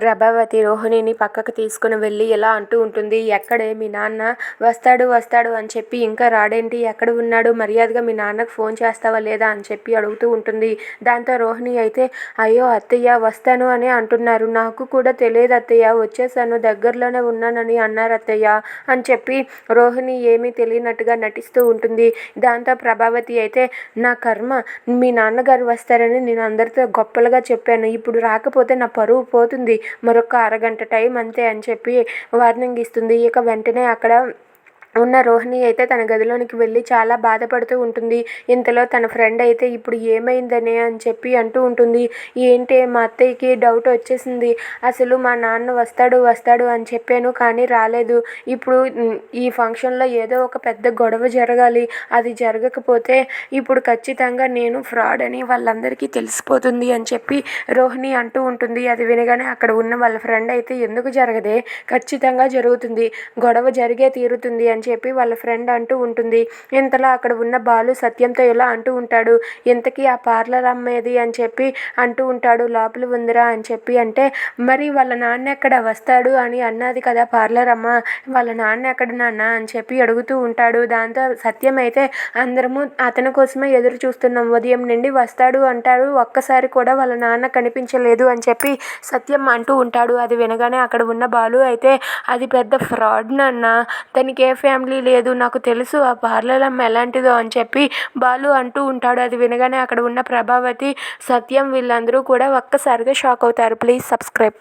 ప్రభావతి రోహిణిని పక్కకు తీసుకుని వెళ్ళి ఇలా అంటూ ఉంటుంది ఎక్కడే? మీ నాన్న వస్తాడు వస్తాడు అని చెప్పి ఇంకా రాడేంటి? ఎక్కడ ఉన్నాడు? మర్యాదగా మీ నాన్నకు ఫోన్ చేస్తావా లేదా? అని చెప్పి అడుగుతూ ఉంటుంది. దాంతో రోహిణి అయితే అయ్యో అత్తయ్య వస్తాను అని అంటున్నారు. నాకు కూడా తెలియదు అత్తయ్య వచ్చేసాను దగ్గరలోనే ఉన్నానని అన్నారు అత్తయ్య అని చెప్పి రోహిణి ఏమీ తెలియనట్టుగా నటిస్తూ ఉంటుంది. దాంతో ప్రభావతి అయితే నా కర్మ మీ నాన్నగారు వస్తారని నేను అందరితో గొప్పలుగా చెప్పాను. ఇప్పుడు రాకపోతే నా పరువు పోతుంది. మరొక అరగంట టైం అంతే అని చెప్పి వార్నింగ్ ఇస్తుంది. ఇక వెంటనే అక్కడ ఉన్న రోహిణి అయితే తన గదిలోనికి వెళ్ళి చాలా బాధపడుతూ ఉంటుంది. ఇంతలో తన ఫ్రెండ్ అయితే ఇప్పుడు ఏమైందనే అని చెప్పి అంటూ ఉంటుంది. ఏంటి మా అత్తయ్యకి డౌట్ వచ్చేసింది. అసలు మా నాన్న వస్తాడు వస్తాడు అని చెప్పాను కానీ రాలేదు. ఇప్పుడు ఈ ఫంక్షన్లో ఏదో ఒక పెద్ద గొడవ జరగాలి. అది జరగకపోతే ఇప్పుడు ఖచ్చితంగా నేను ఫ్రాడ్ అని వాళ్ళందరికీ తెలిసిపోతుంది అని చెప్పి రోహిణి అంటూ ఉంటుంది. అది వినగానే అక్కడ ఉన్న వాళ్ళ ఫ్రెండ్ అయితే ఎందుకు జరగదే? ఖచ్చితంగా జరుగుతుంది. గొడవ జరిగే తీరుతుంది అని అని చెప్పి వాళ్ళ ఫ్రెండ్ అంటూ ఉంటుంది. ఇంతలో అక్కడ ఉన్న బాలు సత్యంతో ఇలా అంటూ ఉంటాడు. ఇంతకీ ఆ పార్లర్ అమ్మేది? అని చెప్పి అంటూ ఉంటాడు. లోపల ఉందిరా అని చెప్పి అంటే మరి వాళ్ళ నాన్న ఎక్కడ వస్తాడు? అని అన్నది కదా పార్లర్ అమ్మ. వాళ్ళ నాన్న ఎక్కడ నాన్న? అని చెప్పి అడుగుతూ ఉంటాడు. దాంతో సత్యం అయితే అందరము అతని కోసమే ఎదురు చూస్తున్నాం. ఉదయం నుండి వస్తాడు అంటాడు ఒక్కసారి కూడా వాళ్ళ నాన్న కనిపించలేదు అని చెప్పి సత్యం అంటూ ఉంటాడు. అది వినగానే అక్కడ ఉన్న బాలు అయితే అది పెద్ద ఫ్రాడ్ నాన్న. దానికి ఏ ఫ్యామిలీ లేదు నాకు తెలుసు ఆ పార్లర్ అమ్మ ఎలాంటిదో అని చెప్పి బాలు అంటూ ఉంటాడు. అది వినగానే అక్కడ ఉన్న ప్రభావతి సత్యం వీళ్ళందరూ కూడా ఒక్కసారిగా షాక్ అవుతారు. Please subscribe.